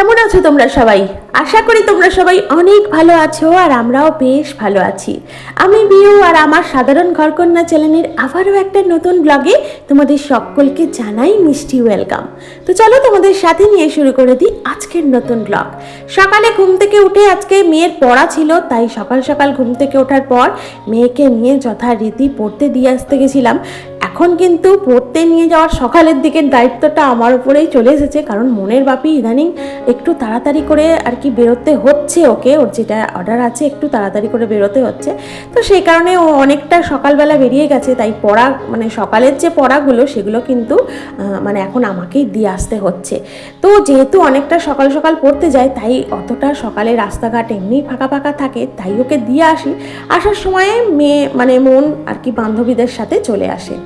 আছো তোমরা সবাই? আশা করি তোমরা সবাই অনেক ভালো আছো আর আমরাও বেশ ভালো আছি। আমি বিউ আর আমার সাধারণ ঘরকন্যা চ্যানেলের আবারও একটা নতুন ব্লগে তোমাদের সকলকে জানাই মিষ্টি ওয়েলকাম। তো চলো তোমাদের সাথে নিয়ে শুরু করে দিই আজকের নতুন ব্লগ। সকালে ঘুম থেকে উঠে আজকে মেয়ের পড়া ছিল, তাই সকাল সকাল ঘুম থেকে ওঠার পর মেয়েকে নিয়ে যথারীতি পড়তে দিয়ে আসতে গেছিলাম। এখন কিন্তু পড়তে নিয়ে যাওয়ার সকালের দিকের দায়িত্বটা আমার উপরেই চলে এসেছে, কারণ মনের বাপি ইদানিং একটু তাড়াতাড়ি করে আর কি বেরোতে হচ্ছে ওকে, ওর যেটা অর্ডার আছে একটু তাড়াতাড়ি করে বেরোতে হচ্ছে। তো সেই কারণে ও অনেকটা সকালবেলা বেরিয়ে গেছে, তাই পড়া মানে সকালের যে পড়াগুলো সেগুলো কিন্তু মানে এখন আমাকেই দিয়ে আসতে হচ্ছে। তো যেহেতু অনেকটা সকাল সকাল পড়তে যায়, তাই অতটা সকালে রাস্তাঘাট এমনি ফাঁকা ফাঁকা থাকে, তাই ওকে দিয়ে আসি। আসার সময়ে মেয়ে মানে মন আর কি বান্ধবীদের সাথে চলে আসে।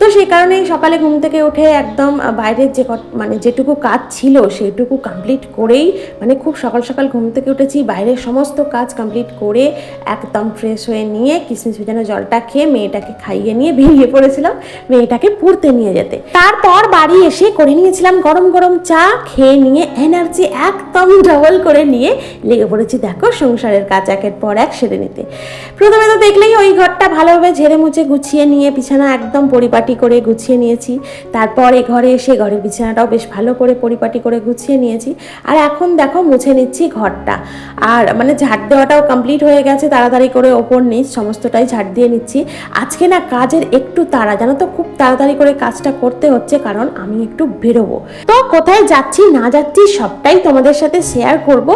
তো সেই কারণেই সকালে ঘুম থেকে উঠে একদম বাইরের যে মানে যেটুকু কাজ ছিল সেটুকু কমপ্লিট করেই মানে খুব সকাল সকাল ঘুম থেকে উঠেছি। বাইরের সমস্ত কাজ কমপ্লিট করে একদম ফ্রেশ হয়ে নিয়ে কিসমিস ভেজানো জলটা খেয়ে মেয়েটাকে খাইয়ে নিয়ে বেরিয়ে পড়েছিলাম মেয়েটাকে পড়তে নিয়ে যেতে। তারপর বাড়ি এসে করে নিয়েছিলাম গরম গরম চা, খেয়ে নিয়ে এনার্জি একদম ডবল করে নিয়ে লেগে পড়েছি। দেখো সংসারের কাজ একের পর এক সেরে নিতে। প্রথমে তো দেখলেই ওই ঘরটা ভালোভাবে ঝেড়ে মুছে গুছিয়ে নিয়ে, বিছানা একদম পরিপাটি করে গুছিয়ে নিয়েছি। তারপর এ ঘরে এসে ঘরের বিছানাটাও বেশ ভালো করে পরিপাটি করে গুছিয়ে নিয়েছি। আর এখন দেখো মুছে নিচ্ছি ঘরটা। আর মানে ঝাড় দেওয়াটাও কমপ্লিট হয়ে গেছে, তাড়াতাড়ি করে ওপর নিচ সমস্তটাই ঝাড় দিয়ে নিচ্ছি। আজকে না কাজের একটু তাড়া, জানো তো খুব তাড়াতাড়ি করে কাজটা করতে হচ্ছে, কারণ আমি একটু বেরোবো। তো কোথায় যাচ্ছি, না যাচ্ছি সবটাই তোমাদের সাথে শেয়ার করব।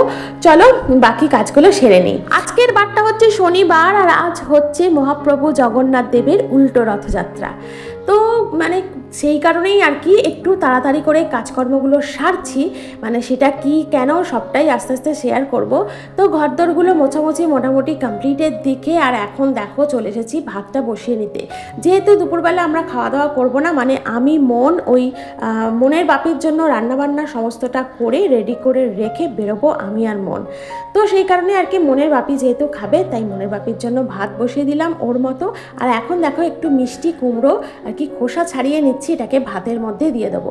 চলো বাকি কাজগুলো সেরে নিই। আজকের বারটা হচ্ছে শনিবার, আর আজ হচ্ছে মহাপ্রভু জগন্নাথ দেবের উল্টো রথযাত্রা। তো মানে সেই কারণেই আর কি একটু তাড়াতাড়ি করে কাজকর্মগুলো সারছি। মানে সেটা কি, কেন, সবটাই আস্তে আস্তে শেয়ার করব। তো ঘরদোরগুলো মোছামুছি মোটামুটি কমপ্লিটের দিকে আর এখন দেখো চলে এসেছি ভাতটা বসিয়ে নিতে। যেহেতু দুপুরবেলা আমরা খাওয়া দাওয়া করব না মানে আমি, মন ওই মনের বাপির জন্য রান্নাবান্না সমস্তটা করে রেডি করে রেখে বেরোবো আমি আর মন। তো সেই কারণে আর কি মনের বাপি যেহেতু খাবে, তাই মনের বাপির জন্য ভাত বসিয়ে দিলাম ওর মতো। আর এখন দেখো একটু মিষ্টি কুমড়ো আর কি খোসা ছাড়িয়ে নিচ্ছি। এটাকে ভাতের মধ্যে দিয়ে দেবো।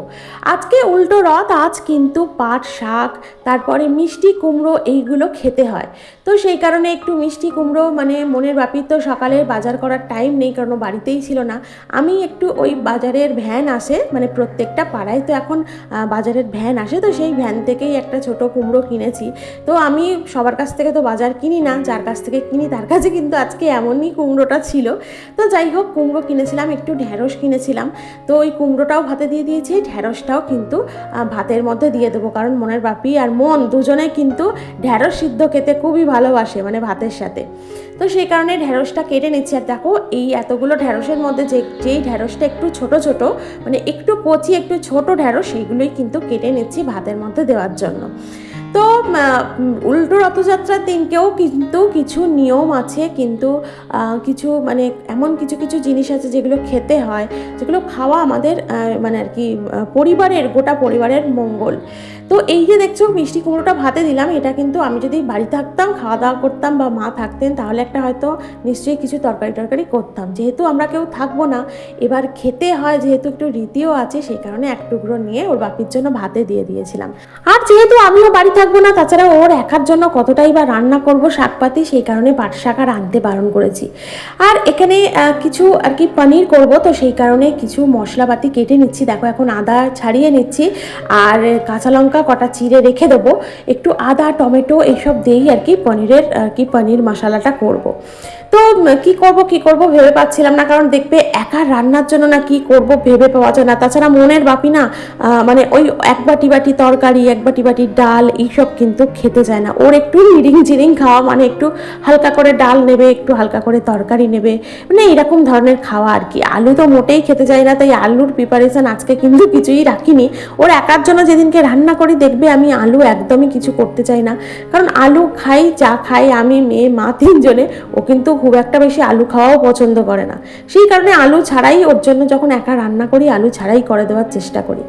আজকে উল্টো রথ, আজ কিন্তু পাট শাক, তারপরে মিষ্টি কুমড়ো এইগুলো খেতে হয়। তো সেই কারণে একটু মিষ্টি কুমড়ো মানে মনের বাপির তো সকালে বাজার করার টাইম নেই, কারণ বাড়িতেই ছিল না। আমি একটু ওই বাজারের ভ্যান আসে মানে প্রত্যেকটা পাড়ায় তো এখন বাজারের ভ্যান আসে, তো সেই ভ্যান থেকেই একটা ছোট কুমড়ো কিনেছি। তো আমি সবার কাছ থেকে তো বাজার কিনি না, যার কাছ থেকে কিনি তার কাছে কিন্তু আজকে এমনই কুমড়োটা ছিল। তো যাই হোক, কুমড়ো কিনেছিলাম, একটু ঢ্যাঁড়স কিনেছিলাম। তো ওই কুমড়োটাও ভাতে দিয়ে দিয়েছি ঢ্যাঁড়সটাও কিন্তু ভাতের মধ্যে দিয়ে দেবো। কারণ মনের বাপি আর মন দুজনে কিন্তু ঢ্যাঁড়স সিদ্ধ খেতে খুবই ভালোবাসে মানে ভাতের সাথে। তো সেই কারণে ঢ্যাঁড়সটা কেটে নিচ্ছি। আর দেখো, এই এতগুলো ঢ্যাঁড়সের মধ্যে যে, যেই ঢ্যাঁড়সটা একটু ছোট ছোট মানে একটু কচি, একটু ছোট ঢ্যাঁড়স সেইগুলোই কিন্তু কেটে নিচ্ছি ভাতের মধ্যে দেওয়ার জন্য। তো উল্টো রথযাত্রার দিনকেও কিন্তু কিছু নিয়ম আছে, কিন্তু কিছু মানে এমন কিছু কিছু জিনিস আছে যেগুলো খেতে হয়, যেগুলো খাওয়া আমাদের মানে আর কি পরিবারের, গোটা পরিবারের মঙ্গল। তো এই যে দেখছ, মিষ্টি কুমড়োটা ভাতে দিলাম, এটা কিন্তু আমি যদি বাড়ি থাকতাম, খাওয়া দাওয়া করতাম বা মা থাকতেন, তাহলে একটা হয়তো নিশ্চয়ই কিছু তরকারি টরকারি করতাম। যেহেতু আমরা কেউ থাকব না, এবার খেতে হয় যেহেতু একটু রীতিও আছে, সেই কারণে এক টুকরো নিয়ে ওর বাপির জন্য ভাতে দিয়ে দিয়েছিলাম। আর যেহেতু আমিও বাড়ি থাকব না, তাছাড়া ওর একার জন্য কতটাই বা রান্না করব শাকপাতি, সেই কারণে পাট আর আনতে বারণ করেছি। আর এখানে কিছু আর কি পনির করব, তো সেই কারণে কিছু মশলাপাতি কেটে নিচ্ছি। দেখো, এখন আদা ছাড়িয়ে নিচ্ছি, আর কাঁচা লঙ্কা কটা চিড়ে রেখে দেবো, একটু আদা, টমেটো এইসব দিয়েই আর কি পনিরের, আর কি পনির মশলাটা করব। তো কি করব কি করব ভেবে পাচ্ছিলাম না। কারণ দেখবে, একা রান্নার জন্য না কি করব ভেবে পাওয়া যায় না। তাছাড়া মনের বাপি না মানে ওই এক বাটি বাটি তরকারি, এক বাটি বাটি ডাল এইসব কিন্তু খেতে চায় না। ওর একটু লিরিং জিরিং খাওয়া মানে একটু হালকা করে ডাল নেবে, একটু হালকা করে তরকারি নেবে। মানে এরকম ধরনের খাওয়া আর কি। আলু তো মোটেই খেতে চায় না, তাই আলুর প্রিপারেশন আজকে কিন্তু কিছুই রাখিনি। ওর একার জন্য যেদিনকে রান্না করি, দেখবে আমি আলু একদমই কিছু করতে চাই না। কারণ আলু খাই যা খাই, আমি মেয়ে, মা তিনজনে, ও কিন্তু খুব একটা বেশি আলু খাওয়াও পছন্দ করে না। সেই কারণে আলু ছাড়াই ওর জন্য যখন একা রান্না করি, আলু ছাড়াই করে দেওয়ার চেষ্টা করি।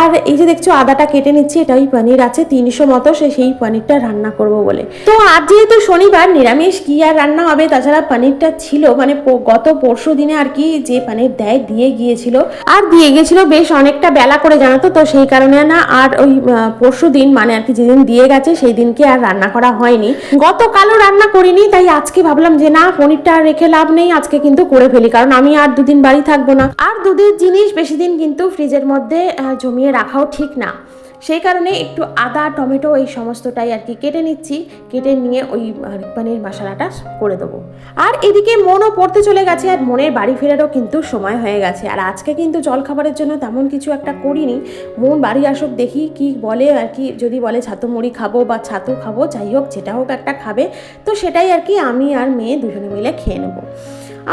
আর এই যে দেখছ, আদাটা কেটে নিচ্ছি এটা ওই পনির আছে, তিনশো মতো সে সেই পনিরটা রান্না করব বলে। তো আজ যেহেতু শনিবার, নিরামিষ কি আর রান্না হবে? তাছাড়া পনিরটা ছিল মানে গত পরশু দিনে আর কি যে পনির দেয়, দিয়ে গিয়েছিল। আর দিয়ে গিয়েছিল বেশ অনেকটা বেলা করে জানাতো তো? সেই কারণে না, আর ওই পরশু দিন মানে আর কি যেদিন দিয়ে গেছে, সেই দিনকে আর রান্না করা হয়নি। গতকালও রান্না করিনি, তাই আজকে ভাবলাম যে না, পনিরটা রেখে লাভ নেই, আজকে কিন্তু করে ফেলি, কারণ আমি আর দুদিন বাড়ি থাকব না। আর দুধের জিনিস বেশি দিন কিন্তু ফ্রিজের মধ্যে জমিয়ে রাখাও ঠিক না। সেই কারণে একটু আদা, টমেটো এই সমস্তটাই আর কি কেটে নিচ্ছি। কেটে নিয়ে ওই পানির মশলাটা করে দেবো। আর এদিকে মনও পড়তে চলে গেছে আর মনের বাড়ি ফেরারও কিন্তু সময় হয়ে গেছে। আর আজকে কিন্তু জলখাবারের জন্য তেমন কিছু একটা করিনি। মন বাড়ি আসুক, দেখি কি বলে আর কি, যদি বলে ছাতু মুড়ি খাব বা ছাতু খাব, যাই হোক, যেটা হোক একটা খাবে। তো সেটাই আর কি আমি আর মেয়ে দুজনে মিলে খেয়ে নেব।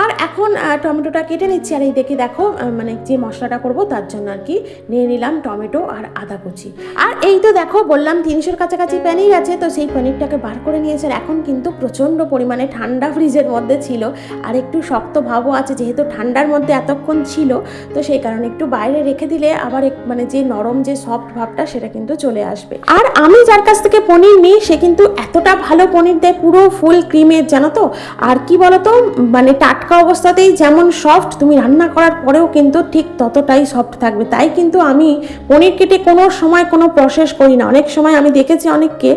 আর এখন টমেটোটা কেটে নিচ্ছি আর এই দেখে দেখো মানে যে মশলাটা করব তার জন্য আর কি নিয়ে নিলাম টমেটো আর আদা কুচি। আর এই তো দেখো, বললাম তিনশোর কাছাকাছি পনির আছে, তো সেই পনিরটাকে বার করে নিয়েছে আর এখন কিন্তু প্রচণ্ড পরিমাণে ঠান্ডা ফ্রিজের মধ্যে ছিল আর একটু শক্ত ভাবও আছে যেহেতু ঠান্ডার মধ্যে এতক্ষণ ছিল, তো সেই কারণে একটু বাইরে রেখে দিলে আবার মানে যে নরম যে সফট ভাবটা সেটা কিন্তু চলে আসবে। আর আমি যার কাছ থেকে পনির নিই, সে কিন্তু এতটা ভালো পনির দেয়, পুরো ফুল ক্রিমের জানো তো? আর কি বলতো মানে টাটকা অবস্থাতেই যেমন সফট তুমি রান্না করার পরেও কিন্তু ঠিক ততটাই সফট থাকবে। তাই কিন্তু আমি পনির কেটে কোনো সময় কোনো প্রসেস করি না। অনেক সময় আমি দেখেছি অনেককে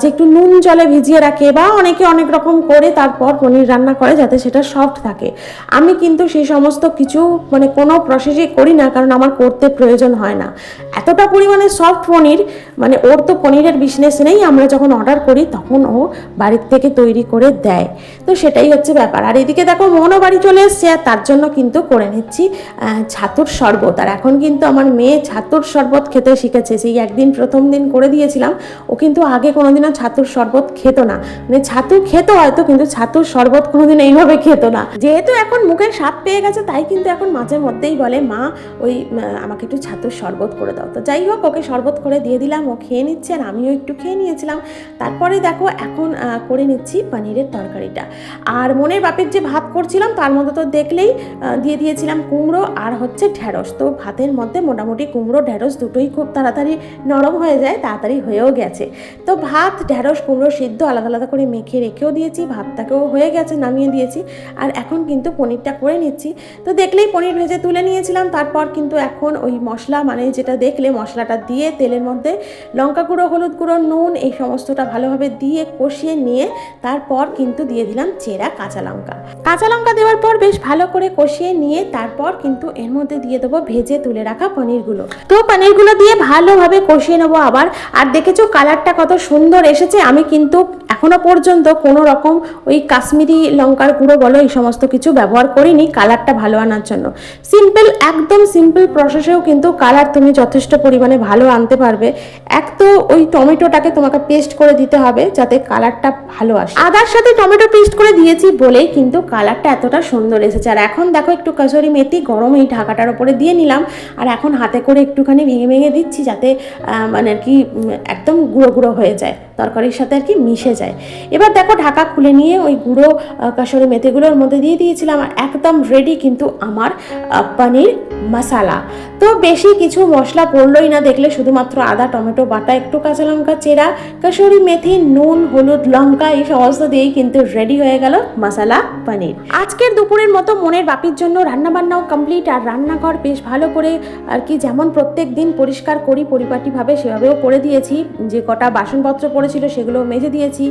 যে একটু নুন জলে ভিজিয়ে রাখে বা অনেকে অনেক রকম করে তারপর পনির রান্না করে যাতে সেটা সফট থাকে। আমি কিন্তু সেই সমস্ত কিছু মানে কোনো প্রসেসই করি না কারণ আমার করতে প্রয়োজন হয় না। এতটা পরিমাণে সফট পনির মানে ওর তো পনিরের বিজনেস নেই। আমরা যখন অর্ডার করি তখন ও বাড়ির থেকে তৈরি করে দেয়। তো সেটাই হচ্ছে ব্যাপার। আর এদিকে দেখো মোহনও বাড়ি চলে এসছে আর তার জন্য কিন্তু করে নিচ্ছি ছাতুর শরবত। আর এখন কিন্তু আমার মেয়ে ছাতুর শরবত খেতে শিখেছে। সেই একদিন প্রথম দিন করে দিয়েছিলাম, ও কিন্তু আগে কোনোদিনও ছাতুর শরবত খেত না। মানে ছাতু খেত হয়তো, কিন্তু ছাতুর শরবত কোনোদিন এইভাবে খেত না। যেহেতু এখন মুখের স্বাদ পেয়ে গেছে, তাই কিন্তু এখন মাঝে মধ্যেই বলে, মা, ওই আমাকে একটু ছাতুর শরবত করে দাও। তো যাই হোক, ওকে শরবত করে দিয়ে দিলাম, ও খেয়ে নিচ্ছে আর আমিও একটু খেয়ে নিয়েছিলাম। তারপরে দেখো, এখন করে নিচ্ছি পনিরের তরকারিটা। আর মনের বাপের যে ভাত করছিলাম, তার মধ্যে তো দেখলেই দিয়ে দিয়েছিলাম কুমড়ো আর হচ্ছে ঢ্যাঁড়স তো ভাতের মধ্যে মোটামুটি কুমড়ো ঢ্যাঁড়স দুটোই খুব তাড়াতাড়ি নরম হয়ে যায়, তাড়াতাড়ি হয়েও গেছে। তো ভাত ঢ্যাঁড়স কুমড়ো সিদ্ধ আলাদা আলাদা করে মেখে রেখেও দিয়েছি, ভাতটাকেও হয়ে গেছে, নামিয়ে দিয়েছি। আর এখন কিন্তু পনিরটা করে নিচ্ছি। তো দেখলেই পনির ভেজে তুলে নিয়েছিলাম, তারপর কিন্তু এখন ওই মশলা মানে যেটা দেখলে মশলাটা দিয়ে তেলের মধ্যে লঙ্কা গুঁড়ো, হলুদ গুঁড়ো, নুন, এই সমস্তটা ভালোভাবে দিয়ে কষিয়ে নিয়ে তারপর কিন্তু দিয়ে দিলাম চেরা কাঁচা লঙ্কা। কাঁচা লঙ্কা দেওয়ার পর বেশ ভালো করে কষিয়ে নিয়ে তারপর কিন্তু এর মধ্যে দিয়ে দেবো ভেজে তুলে রাখা পনিরগুলো। তো পনিরগুলো দিয়ে ভালোভাবে কষিয়ে নেব আবার। আর দেখেছ কালারটা কত সুন্দর এসেছে? আমি কিন্তু এখনও পর্যন্ত কোনো রকম ওই কাশ্মীরি লঙ্কার গুঁড়ো বলো এই সমস্ত কিছু ব্যবহার করিনি কালারটা ভালো আনার জন্য। সিম্পল, একদম সিম্পল প্রসেসেও কিন্তু কালার তুমি যথেষ্ট পরিমাণে ভালো আনতে পারবে। এক তো ওই টমেটোটাকে তোমাকে পেস্ট করে দিতে হবে যাতে কালারটা ভালো আসে। আদার সাথে টমেটো পেস্ট করে দিয়েছি বলেই কিন্তু কালারটা এতটা সুন্দর এসেছে। আর এখন দেখো একটু কাসুরি মেথি গরম এই ঢাকাটার উপরে দিয়ে নিলাম। আর এখন হাতে করে একটুখানি ভেঙে ভেঙে দিচ্ছি যাতে মানে আর কি একদম গুঁড়ো গুঁড়ো হয়ে যায়। তরকারির সাথে আর কি মিশে যায়। এবার দেখো ঢাকা খুলে নিয়ে ওই গুঁড়ো কাসুরি মেথিগুলোর মধ্যে দিয়ে দিয়েছিলাম একদম রেডি কিন্তু আমার পনির মশালা। তো বেশি কিছু মশলা পড়লোই না দেখলে শুধুমাত্র আদা, টমেটো, বাটা, একটু কাঁচা লঙ্কা, চেরা কাসুরি মেথি, নুন, হলুদ, লঙ্কা এই সমস্ত দিয়েই কিন্তু রেডি হয়ে গেল মশালা, পনির। আজকের দুপুরের মতো মনের বাপির জন্য রান্না বান্নাও কমপ্লিট আর রান্নাঘর বেশ ভালো করে আর কি যেমন প্রত্যেক দিন পরিষ্কার করি, পরিপাটিভাবে সেভাবেও করে দিয়েছি। যে কটা বাসনপত্র পড়েছিল সেগুলো মেজে দিয়েছি।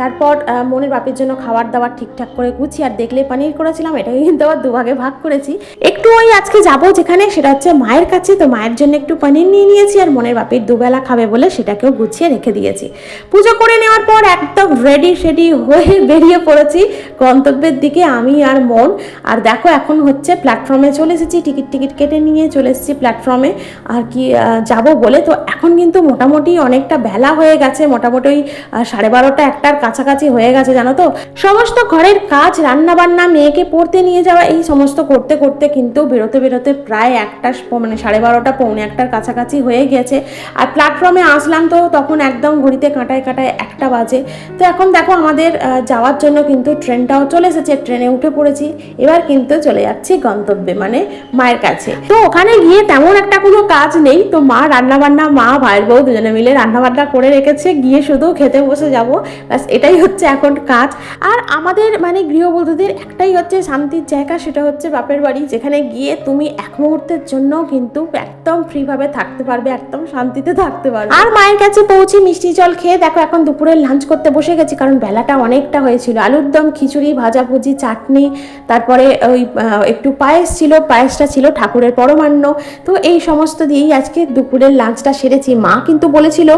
তারপর মনের বাপির জন্য খাবার দাবার ঠিকঠাক করে গুছি আর দেখলে পানির করেছিলাম, এটাকে কিন্তু আবার দুভাগে ভাগ করেছি। একটু ওই আজকে যাব যেখানে, সেটা হচ্ছে মায়ের কাছে। তো মায়ের জন্য একটু পানির নিয়ে নিয়েছি আর মনের বাপির দুবেলা খাবে বলে সেটাকেও গুছিয়ে রেখে দিয়েছি। পুজো করে নেওয়ার পর একদম রেডি সেডি হয়ে বেরিয়ে পড়েছি গন্তব্যের দিকে, আমি আর মন। আর দেখো, এখন হচ্ছে প্ল্যাটফর্মে চলে এসেছি টিকিট টিকিট কেটে নিয়ে চলে এসেছি প্ল্যাটফর্মে আর কি যাব বলে, তো এখন কিন্তু মোটামুটি অনেকটা বেলা হয়ে গেছে, মোটামুটি মোটামুটি সাড়ে বারোটা একটার কাছাকাছি হয়ে গেছে, জানো তো? সমস্ত ঘরের কাজ রান্না বান্না মেয়েকে পড়তে নিয়ে যাওয়া, এই সমস্ত করতে করতে কিন্তু বেরোতে বেরোতে প্রায় একটা মানে সাড়ে বারোটা, পৌনে একটার কাছাকাছি হয়ে গেছে। আর প্ল্যাটফর্মে আসলাম তো তখন একদম ঘড়িতে কাঁটায় কাঁটায় একটা বাজে। তো এখন দেখো আমাদের যাওয়ার জন্য কিন্তু ট্রেনটাও চলে এসেছে, ট্রেনে উঠে পড়েছি। এবার কিন্তু চলে যাচ্ছি গন্তব্যে মানে মায়ের কাছে। তো ওখানে গিয়ে তেমন একটা কোনো কাজ নেই। তো মা রান্না বান্না মা, ভাইয়ের বউ দুজনে মিলে রান্না বান্না করে রেখেছে, গিয়ে শুধু খেতে বসে যাব। ব্যাস, এটাই হচ্ছে এখন কাজ। আর আমাদের মানে গৃহবধূদের একটাই হচ্ছে শান্তির জায়গা, সেটা হচ্ছে বাপের বাড়ি, যেখানে গিয়ে তুমি এক মুহূর্তের জন্য কিন্তু একদম ফ্রিভাবে থাকতে পারবে, একদম শান্তিতে থাকতে পারবে। আর মায়ের কাছে পৌঁছে মিষ্টি জল খেয়ে দেখো, এখন দুপুরের লাঞ্চ করতে বসে গেছি, কারণ বেলাটা অনেকটা হয়েছিল। আলুর দম, খিচুড়ি, ভাজাভুজি, চাটনি, তারপরে ওই একটু পায়েস ছিল, পায়েসটা ছিল ঠাকুরের পরমান্ন। তো এই সমস্ত দিয়েই আজকে দুপুরের লাঞ্চটা সেরেছি। মা কিন্তু বলেছিল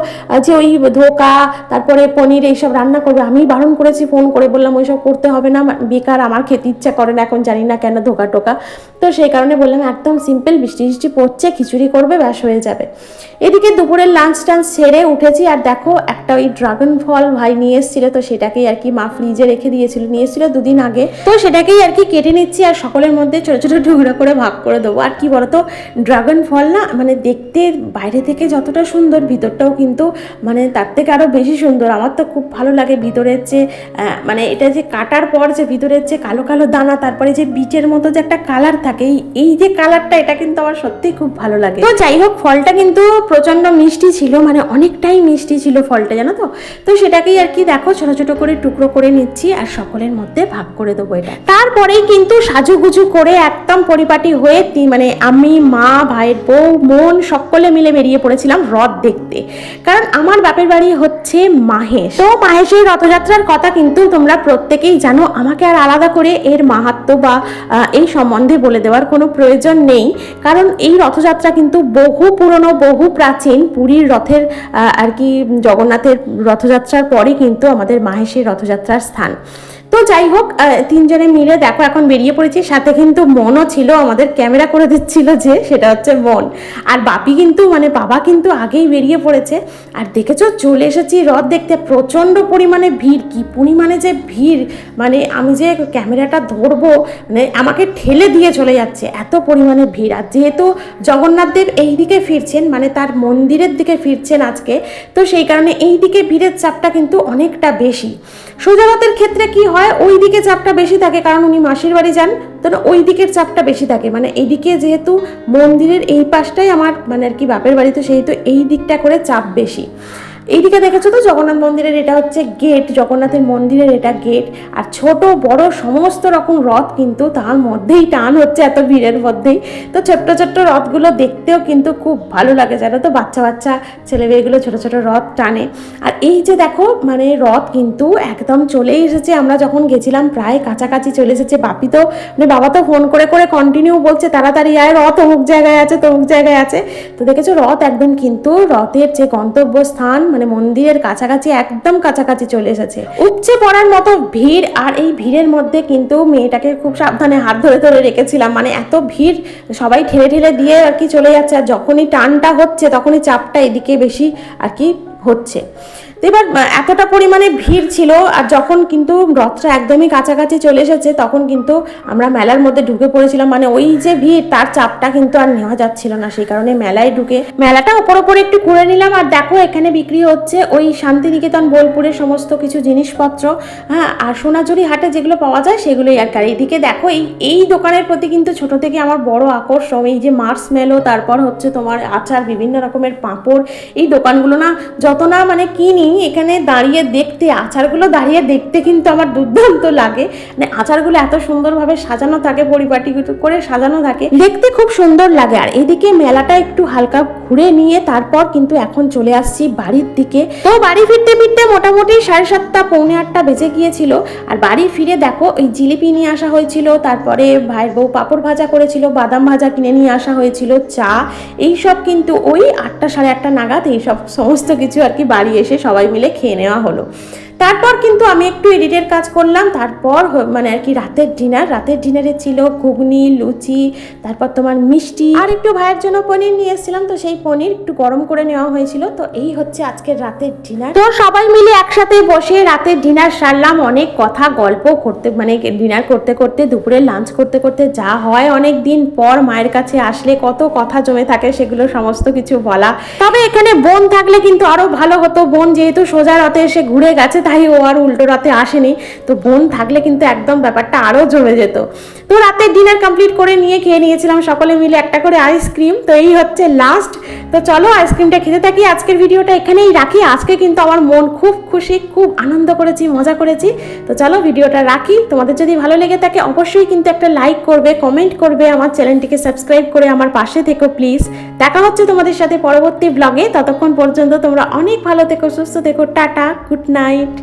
যে ওই ধোকা তারপরে পনির এইসব রান্না করবে। আমি বারণ করেছি, ফোন করে বললাম, ওইসব করতে হবে না, বেকার, আমার খেতে ইচ্ছা করে না, এখন জানি না কেন ধোকা টোকা। তো সেই কারণে বললাম, একদম সিম্পল বৃষ্টি বৃষ্টি পড়ছে, খিচুড়ি করবে, ব্যাস হয়ে যাবে। এদিকে দুপুরের লাঞ্চ টাঞ্চ সেরে উঠেছি, আর দেখো একটা ওই ড্রাগন ফল ভাই নিয়ে এসেছিল, তো সেটাকেই আর কি মা ফ্রিজে রেখে দিয়েছিল, নিয়ে এসেছিল দুদিন আগে। তো সেটাকেই আর কি কেটে নিচ্ছি, আর সকলের মধ্যে ছোটো ছোটো টুকরো করে ভাগ করে দেবো। আর কি বলতো ড্রাগন ফল না মানে দেখতে বাইরে থেকে যতটা সুন্দর, ভিতরটাও কিন্তু মানে তার থেকে আরও বেশি সুন্দর। আমার তো খুব ভালো লাগে ভিতরের যে মানে এটা যে কাটার পর যে ভিতরের যে কালো কালো দানা, তারপরে যে বিটের মতো যে একটা কালার থাকে, এই যে কালারটা এটা কিন্তু আমার সত্যিই খুব ভালো লাগে। তো যাই হোক, ফলটা কিন্তু প্রচণ্ড মিষ্টি ছিল মানে অনেকটাই মিষ্টি ছিল ফলটা, জানো তো? তো সেটাকেই আর কি দেখো, ছোট ছোট করে টুকরো করে নিচ্ছি আর সকলের মধ্যে ভাগ করে দেবো এটা। তারপরেই কিন্তু সাজুগুজু করে একদম পরিপাটি হয়ে মানে আমি, মা, ভাইয়ের বউ মন সকলে মিলে বেরিয়ে পড়েছিলাম রথ দেখতে। কারণ আমার বাপের বাড়ি হচ্ছে মাহেশ। তো মাহেশের রথযাত্রার কথা কিন্তু তোমরা প্রত্যেকেই জানো। আমাকে আর আলাদা করে এর মাহাত্ম বা এই সম্বন্ধে বলে দেওয়ার কোনো প্রয়োজন নেই। কারণ এই রথযাত্রা কিন্তু বহু পুরনো, বহু প্রাচীন পুরীর রথের আর কি জগন্নাথের রথযাত্রার পরে কিন্তু আমাদের মাহেশের রথযাত্রার স্থান। তো যাই হোক তিনজনে মিলে দেখো এখন বেরিয়ে পড়েছি। সাথে কিন্তু মনও ছিল, আমাদের ক্যামেরা করে দিচ্ছিল যে সেটা হচ্ছে মন। আর বাপি কিন্তু মানে বাবা কিন্তু আগেই বেরিয়ে পড়েছে। আর দেখেছ, চলে এসেছি রথ দেখতে। প্রচণ্ড পরিমাণে ভিড়, কি পরিমাণে যে ভিড়! মানে আমি যে ক্যামেরাটা ধরবো মানে আমাকে ঠেলে দিয়ে চলে যাচ্ছে, এত পরিমাণে ভিড়। আর যেহেতু জগন্নাথ দেব এই দিকে ফিরছেন মানে তার মন্দিরের দিকে ফিরছেন আজকে, তো সেই কারণে এই দিকে ভিড়ের চাপটা কিন্তু অনেকটা বেশি। সুজারথের ক্ষেত্রে কি হয় ওই দিকে চাপটা বেশি থাকে, কারণ উনি মাসির বাড়ি যান, তো ওই দিকের চাপটা বেশি থাকে। মানে এইদিকে যেহেতু মন্দিরের এই পাশটাই আমার মানে আর কি বাপের বাড়ি, তো সেহেতু এই দিকটা করে চাপ বেশি। এইদিকে দেখেছ তো জগন্নাথ মন্দিরের এটা হচ্ছে গেট জগন্নাথের মন্দিরের এটা গেট আর ছোট, বড় সমস্ত রকম রথ কিন্তু তার মধ্যেই টান হচ্ছে এত ভিড়ের মধ্যেই। তো ছোট্ট ছোট্ট রথগুলো দেখতেও কিন্তু খুব ভালো লাগে, জানো তো? বাচ্চা বাচ্চা ছেলে মেয়েগুলো ছোট ছোট রথ টানে। আর এই যে দেখো মানে রথ কিন্তু একদম চলেই এসেছে। আমরা যখন গেছিলাম, প্রায় কাছাকাছি চলে এসেছে। বাপি তো মানে বাবা তো ফোন করে করে কন্টিনিউ বলছে, তাড়াতাড়ি আয়, রথ অমুক জায়গায় আছে, তমুক জায়গায় আছে। তো দেখেছ, রথ একদম কিন্তু রথের যে গন্তব্যস্থান মানে মন্দিরের কাছাকাছি, একদম কাছাকাছি চলে এসেছে। উপচে পড়ার মতো ভিড় আর এই ভিড়ের মধ্যে কিন্তু মেয়েটাকে খুব সাবধানে হাত ধরে ধরে রেখেছিলাম। মানে এত ভিড় সবাই ঠেলে ঠেলে দিয়ে আর কি চলে যাচ্ছে। আর যখনই টানটা হচ্ছে, তখনই চাপটা এদিকে বেশি আর কি হচ্ছে। তো এবার এতটা পরিমাণে ভিড় ছিল আর যখন কিন্তু রথটা একদমই কাছাকাছি চলে এসেছে, তখন কিন্তু আমরা মেলার মধ্যে ঢুকে পড়েছিলাম। মানে ওই যে ভিড়, তার চাপটা কিন্তু আর নেওয়া যাচ্ছিল না। সেই কারণে মেলায় ঢুকে মেলাটা ওপর ওপর একটু ঘুরে নিলাম। আর দেখো, এখানে বিক্রি হচ্ছে ওই শান্তিনিকেতন, বোলপুরের সমস্ত কিছু জিনিসপত্র। হ্যাঁ আর সোনাঝুরি হাটে যেগুলো পাওয়া যায়, সেগুলোই আর কি। আর এইদিকে দেখো, এই এই দোকানের প্রতি কিন্তু ছোট থেকে আমার বড় আকর্ষণ। এই যে মার্স মেলো, তারপর হচ্ছে তোমার আচার, বিভিন্ন রকমের পাঁপড়, এই দোকানগুলো না, যত না মানে কিনি এখানে দাঁড়িয়ে দেখতে, আচারগুলো দাঁড়িয়ে দেখতে কিন্তু আমার দুর্দান্ত লাগে। মানে আচারগুলো এত সুন্দরভাবে সাজানো থাকে, পরিপাটি করে সাজানো থাকে, দেখতে খুব সুন্দর লাগে। আর এদিকে মেলাটা একটু হালকা ঘুরে নিয়ে তারপর কিন্তু এখন চলে আসছি বাড়ির দিকে। তো বাড়ি ফিরতে ফিরতে মোটামুটি সাড়ে সাতটা, পৌনে আটটা বেজে গিয়েছিল। আর বাড়ি ফিরে দেখো ওই জিলিপি নিয়ে আসা হয়েছিল, তারপরে ভাইয়ের বউ পাঁপড় ভাজা করেছিল, বাদাম ভাজা কিনে নিয়ে আসা হয়েছিল, চা এই সব কিন্তু ওই আটটা সাড়ে আটটা নাগাদ এই সব সমস্ত কিছু আর কি বাড়ি এসে সবাই মিলে খেয়ে নেওয়া হলো। তারপর কিন্তু আমি একটু এডিটের কাজ করলাম। তারপর মানে আর কি রাতের ডিনার রাতের ডিনারে ছিল ঘুগনি, লুচি, তারপর তোমার মিষ্টি। আর একটু ভাইয়ের জন্য পনির নিয়ে এসেছিলাম, তো সেই পনির একটু গরম করে নেওয়া হয়েছিল। তো এই হচ্ছে আজকের রাতের ডিনার তো সবাই মিলে একসাথে বসে রাতের ডিনার সারলাম। অনেক কথা, গল্প করতে মানে ডিনার করতে করতে, দুপুরে লাঞ্চ করতে করতে যা হয় অনেক দিন পর মায়ের কাছে আসলে কত কথা জমে থাকে সেগুলো সমস্ত কিছু বলা। তবে এখানে বোন থাকলে কিন্তু আরও ভালো হতো। বোন যেহেতু সোজা রথে এসে ঘুরে গেছে তাই ও আর উল্টো রাতে আসেনি। তো বোন থাকলে কিন্তু একদম ব্যাপারটা আরও জমে যেত। তো রাতের ডিনার কমপ্লিট করে নিয়ে খেয়ে নিয়েছিলাম সকলে মিলে একটা করে আইসক্রিম তো এই হচ্ছে লাস্ট তো চলো আইসক্রিমটা খেতে থাকি। আজকের ভিডিওটা এখানেই রাখি। আজকে কিন্তু আমার মন খুব খুশি, খুব আনন্দ করেছি, মজা করেছি। তো চলো ভিডিওটা রাখি। তোমাদের যদি ভালো লেগে থাকে অবশ্যই কিন্তু একটা লাইক করবে কমেন্ট করবে, আমার চ্যানেলটিকে সাবস্ক্রাইব করে আমার পাশে থেকো প্লিজ দেখা হচ্ছে তোমাদের সাথে পরবর্তী ব্লগে ততক্ষণ পর্যন্ত তোমরা অনেক ভালো থেকো, সুস্থ থেকো, টাটা গুড নাইট